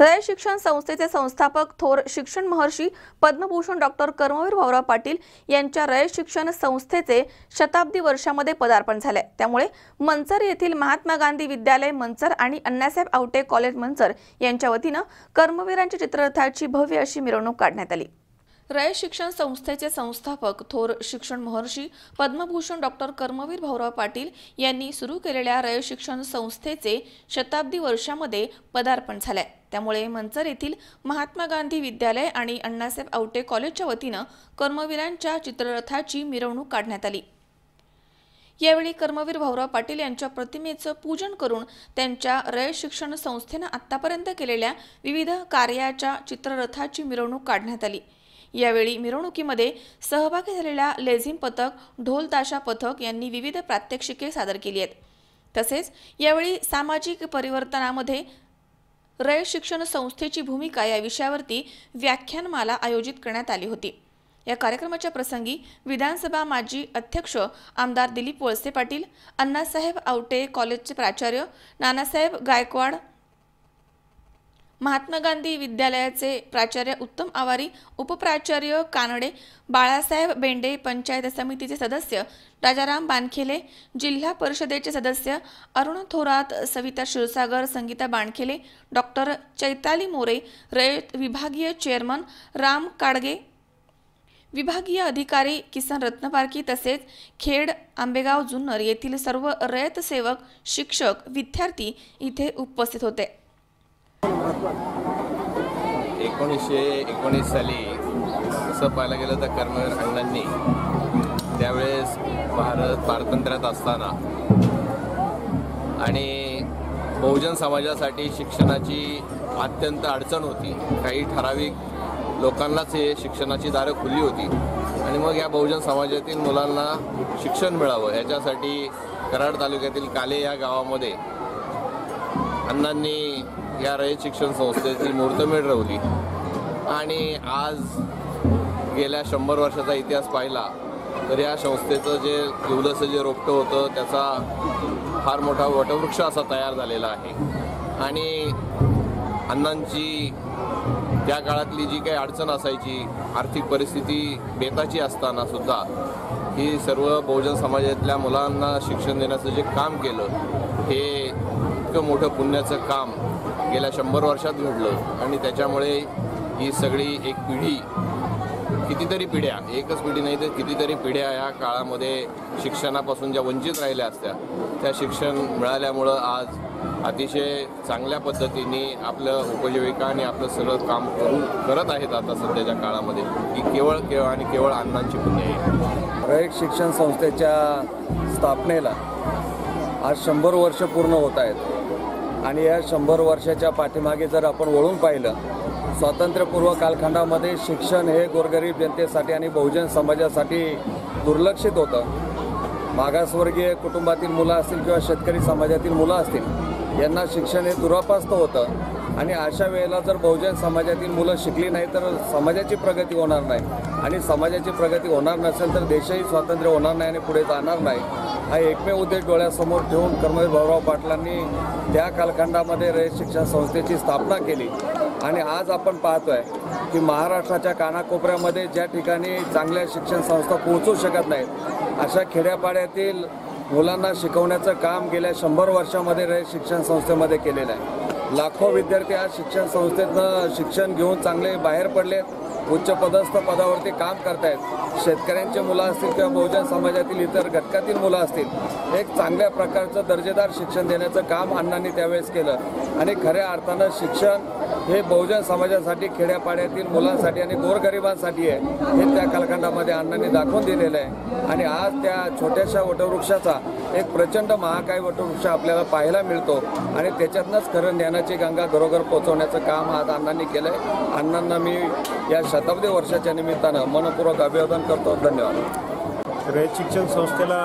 रय शिक्षण संस्थेचे संस्थापक थोर शिक्षण महर्षी पद्मभूषण डॉक्टर कर्मवीर भाऊराव पाटील यांच्या रय शिक्षण संस्थेचे शताब्दी वर्षामध्ये पदार्पण झाले. त्यामुळे मंचर येथील महात्मा गांधी विद्यालय मंचर आणि अण्णासाहेब आवटे कॉलेज मंचर यांच्या वतीनं कर्मवीरांच्या चित्ररथाची भव्य अशी मिरवणूक काढण्यात आली. रय शिक्षण संस्थेचे संस्थापक थोर शिक्षण महर्षी पद्मभूषण डॉक्टर कर्मवीर भाऊराव पाटील यांनी सुरू केलेल्या रय शिक्षण संस्थेचे शताब्दी वर्षामध्ये पदार्पण झालंय. त्यामुळे मंचर येथील महात्मा गांधी विद्यालय आणि अण्णासाहेब आवटे कॉलेजच्या वतीनं कर्मवीरांच्या चित्ररथाची मिरवणूक काढण्यात आली. यावेळी कर्मवीर भाऊराव पाटील यांच्या प्रतिमेचं पूजन करून त्यांच्या रय शिक्षण संस्थेनं आतापर्यंत केलेल्या विविध कार्याच्या चित्ररथाची मिरवणूक काढण्यात आली. यावेळी मिरवणुकीमध्ये सहभागी झालेल्या लेझिम पथक ढोल ताशा पथक यांनी विविध प्रात्यक्षिके सादर केली आहेत. तसेच यावेळी सामाजिक परिवर्तनामध्ये रय शिक्षण संस्थेची भूमिका या विषयावरती व्याख्यानमाला आयोजित करण्यात आली होती. या कार्यक्रमाच्या प्रसंगी विधानसभा माजी अध्यक्ष आमदार दिलीप वळसे पाटील अण्णासाहेब आवटे कॉलेजचे प्राचार्य नानासाहेब गायकवाड महात्मा गांधी विद्यालयाचे प्राचार्य उत्तम आवारी उपप्राचार्य कानडे बाळासाहेब बेंडे पंचायत समितीचे सदस्य राजाराम बानखेले जिल्हा परिषदेचे सदस्य अरुण थोरात सविता क्षीरसागर संगीता बाणखेले डॉक्टर चैताली मोरे रयत विभागीय चेअरमन राम काडगे विभागीय अधिकारी किसन रत्नपारकी तसेच खेड आंबेगाव जुन्नर येथील सर्व रयत सेवक शिक्षक विद्यार्थी इथे उपस्थित होते. एकोणीसशे एकोणीस साली तसं पाहायला गेलं तर कर्मवीर अण्णांनी त्यावेळेस भारत पारतंत्र्यात असताना आणि बहुजन समाजासाठी शिक्षणाची अत्यंत अडचण होती. काही ठराविक लोकांनाच हे शिक्षणाची दारं खुली होती. आणि मग या बहुजन समाजातील मुलांना शिक्षण मिळावं याच्यासाठी कराड तालुक्यातील काले या गावामध्ये अण्णांनी या रयत शिक्षण संस्थेची मुहूर्तमेढ रवली आणि आज गेल्या शंभर वर्षाचा इतिहास पाहिला तर या संस्थेचं जे दिवलसं जे रोपटं होतं त्याचा फार मोठा वटवृक्ष असा तयार झालेला आहे. आणि अण्णांची त्या काळातली जी काही अडचण असायची आर्थिक परिस्थिती बेताची असताना सुद्धा ही सर्व बहुजन समाजातल्या मुलांना शिक्षण देण्याचं जे काम केलं हे इतकं मोठं पुण्याचं काम गेल्या शंभर वर्षात घडलं आणि त्याच्यामुळे ही सगळी एक पिढी कितीतरी पिढ्या एकच पिढी नाही तर कितीतरी पिढ्या या काळामध्ये शिक्षणापासून ज्या वंचित राहिल्या असत्या त्या शिक्षण मिळाल्यामुळं आज अतिशय चांगल्या पद्धतीने आपलं उपजीविका आणि आपलं सगळं काम करू करत आहेत आता सध्याच्या काळामध्ये ही केवळ केवळ आणि केवळ अण्णांची पुण्य आहे. रयत शिक्षण संस्थेच्या स्थापनेला आज शंभर वर्ष पूर्ण होत आहेत. आणि या शंभर वर्षाच्या पाठीमागे जर आपण वळून पाहिलं स्वातंत्र्यपूर्व कालखंडामध्ये शिक्षण हे गोरगरीब जनतेसाठी आणि बहुजन समाजासाठी दुर्लक्षित होतं. मागासवर्गीय कुटुंबातील मुलं असतील किंवा शेतकरी समाजातील मुलं असतील यांना शिक्षण हे दुरापास्त होतं. आणि अशा वेळेला जर बहुजन समाजातील मुलं शिकली नाही तर समाजाची प्रगती होणार नाही. आणि समाजाची प्रगती होणार नसेल तर देशही स्वातंत्र्य होणार नाही आणि पुढे जाणार नाही. हा एकमेव उद्देश डोळ्यासमोर ठेवून कर्मवीर भाऊराव पाटलांनी त्या कालखंडामध्ये रयत शिक्षण संस्थेची स्थापना केली. आणि आज आपण पाहतोय की महाराष्ट्राच्या कानाकोपऱ्यामध्ये ज्या ठिकाणी चांगल्या शिक्षण संस्था पोहोचू शकत नाहीत अशा खेड्यापाड्यातील मुलांना शिकवण्याचं काम गेल्या शंभर वर्षामध्ये रयत शिक्षण संस्थेमध्ये केलेलं आहे. लाखो विद्यार्थी आज शिक्षण संस्थेतनं शिक्षण घेऊन चांगले बाहेर पडले उच्च पदस्थ पदावरती काम करतायत. शेतकऱ्यांचे मुलं असतील किंवा बहुजन समाजातील इतर घटकातील मुलं असतील एक चांगल्या प्रकारचं दर्जेदार शिक्षण देण्याचं काम अण्णांनी त्यावेळेस केलं. आणि खऱ्या अर्थानं शिक्षण हे बहुजन समाजासाठी खेड्यापाड्यातील मुलांसाठी आणि गोरगरिबांसाठी आहे हे त्या कालखंडामध्ये अण्णांनी दाखवून दिलेलं आहे. आणि आज त्या छोट्याशा वटवृक्षाचा एक प्रचंड महाकाय वटवृक्ष आपल्याला पाहायला मिळतो. आणि त्याच्यातनंच खरं ज्ञानाची गंगा घरोघर पोहोचवण्याचं काम आज अण्णांनी केलं आहे अण्णांना मी या शताब्दी वर्षाच्या निमित्तानं मनपूर्वक अभिवादन करतो. धन्यवाद. रयत शिक्षण संस्थेला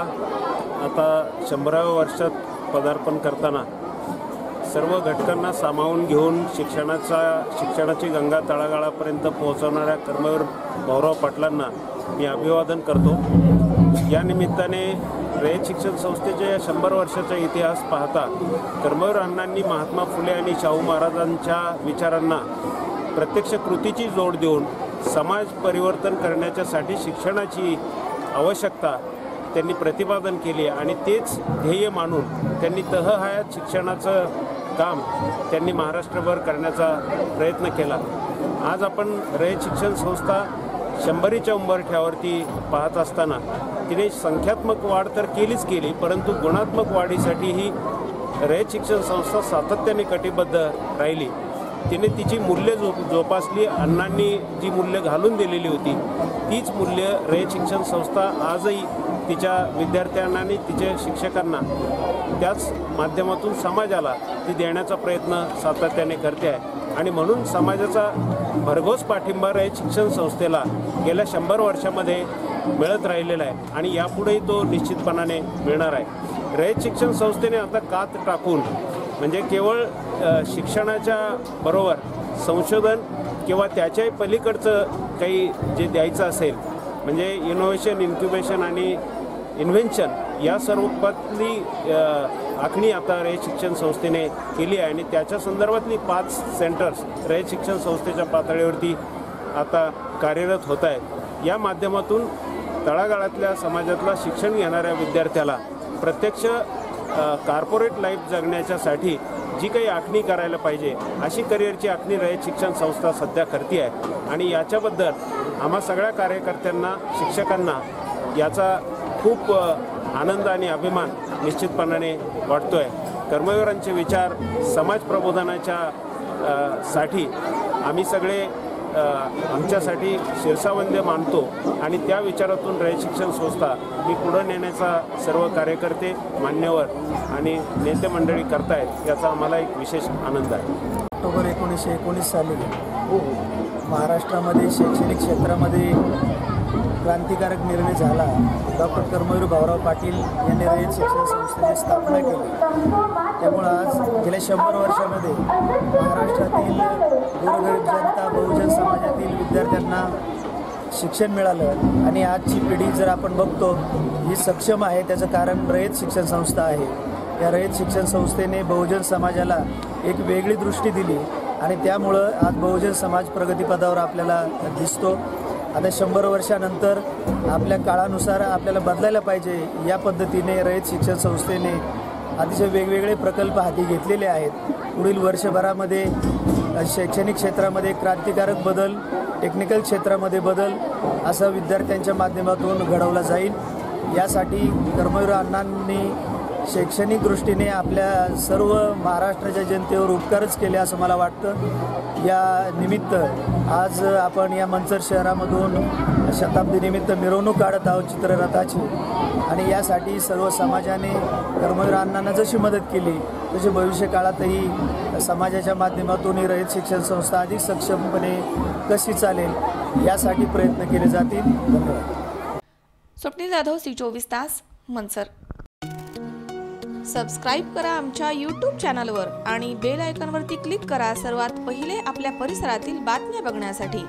आता शंभराव्या वर्षात पदार्पण करताना सर्व घटकांना सामावून घेऊन शिक्षणाचा शिक्षणाची गंगा तळागाळापर्यंत पोहोचवणाऱ्या कर्मवीर भाऊराव पाटलांना मी अभिवादन करतो. या निमित्ताने रयत शिक्षण संस्थेच्या या शंभर वर्षाचा इतिहास पाहता कर्मवीर अण्णांनी महात्मा फुले आणि शाहू महाराजांच्या विचारांना प्रत्यक्ष कृतीची जोड देऊन समाज परिवर्तन करण्याच्यासाठी शिक्षणाची आवश्यकता त्यांनी प्रतिपादन केले आणि तेच ध्येय मानून त्यांनी तहहायात शिक्षणाचं काम त्यांनी महाराष्ट्रभर करण्याचा प्रयत्न केला. आज आपण रयत शिक्षण संस्था शंभरीच्या उंबरठ्यावरती पाहत असताना तिने संख्यात्मक वाढ तर केलीच केली परंतु गुणात्मक वाढीसाठी ही रयत शिक्षण संस्था सातत्याने कटिबद्ध राहिली. तिने तिची मूल्य जो जोपासली अण्णांनी जी मूल्य घालून दिलेली होती तीच मूल्य रयत शिक्षण संस्था आजही तिच्या विद्यार्थ्यांना आणि तिच्या शिक्षकांना त्याच माध्यमातून समाजाला ती देण्याचा प्रयत्न सातत्याने करते आहे. आणि म्हणून समाजाचा भरघोस पाठिंबा रयत शिक्षण संस्थेला गेल्या शंभर वर्षामध्ये मिळत राहिलेला आहे आणि यापुढेही तो निश्चितपणाने मिळणार आहे. रयत शिक्षण संस्थेने आता कात टाकून म्हणजे केवळ शिक्षणाच्या बरोबर संशोधन किंवा त्याच्याही पलीकडचं काही जे द्यायचं असेल म्हणजे इनोव्हेशन इन्क्युबेशन आणि इन्व्हेन्शन या स्वरूपातली आखणी आता रयत शिक्षण संस्थेने केली आहे आणि त्याच्या संदर्भातली पाच सेंटर्स रयत शिक्षण संस्थेच्या पातळीवरती आता कार्यरत होत आहेत. या माध्यमातून तळागाळातल्या समाजातला शिक्षण घेणाऱ्या विद्यार्थ्याला प्रत्यक्ष कार्पोरेट लाईफ जगण्याच्यासाठी जी काही आखणी करायला पाहिजे अशी करिअरची आखणी रयत शिक्षण संस्था सध्या करते आहे आणि याच्याबद्दल आम्हा सगळ्या कार्यकर्त्यांना शिक्षकांना याचा खूप आनंद आणि अभिमान निश्चितपणाने वाटतो आहे कर्मवीरांचे विचार समाज प्रबोधनाच्या साठी आम्ही सगळे आमच्यासाठी शिरसावंद्य मानतो आणि त्या विचारातून रयत शिक्षण संस्था ही पुढं नेण्याचा सर्व कार्यकर्ते मान्यवर आणि नेते मंडळी करतायत याचा आम्हाला एक विशेष आनंद आहे. ऑक्टोबर एकोणीसशे एकोणीस साली महाराष्ट्रामध्ये शैक्षणिक क्षेत्रामध्ये क्रांतिकारक निर्णय झाला. डॉक्टर कर्मवीर भाऊराव पाटील यांनी रयत शिक्षण संस्थेची स्थापना केली. त्यामुळं आज गेल्या शंभर वर्षामध्ये महाराष्ट्रातील गोरगरीब जनता बहुजन समाजातील विद्यार्थ्यांना शिक्षण मिळालं आणि आजची पिढी जर आपण बघतो ही सक्षम आहे त्याचं कारण रयत शिक्षण संस्था आहे. या रयत शिक्षण संस्थेने बहुजन समाजाला एक वेगळी दृष्टी दिली आणि त्यामुळं आज बहुजन समाज प्रगतीपदावर आपल्याला दिसतो. आता शंभर वर्षानंतर आपल्या काळानुसार आपल्याला बदलायला पाहिजे या पद्धतीने रयत शिक्षण संस्थेने अतिशय वेगवेगळे प्रकल्प हाती घेतलेले आहेत. पुढील वर्षभरामध्ये शैक्षणिक क्षेत्रामध्ये क्रांतिकारक बदल टेक्निकल क्षेत्रामध्ये बदल असा विद्यार्थ्यांच्या माध्यमातून घडवला जाईल. यासाठी कर्मवीर अण्णांनी शैक्षणिक दृष्टीने आपल्या सर्व महाराष्ट्राच्या जनतेवर उपकारच केले असं मला वाटतं. या निमित्त आज आपण या मंचर शहरामधून शताब्दीनिमित्त मिरवणूक काढत आहोत चित्ररथाची. आणि यासाठी सर्व समाजाने कर्मवीर अण्णांना जशी मदत केली तशी भविष्य काळातही समाजाच्या माध्यमातून ही रहित शिक्षण संस्था अधिक सक्षमपणे कशी चालेल यासाठी प्रयत्न केले जातील. धन्यवाद. स्वप्नील जाधव सी चोवीस तास मनसर. सबस्क्राईब करा आमच्या यूट्यूब चॅनलवर आणि बेल आयकॉनवरती क्लिक करा सर्वात पहिले आपल्या परिसरातील बातम्या बघण्यासाठी.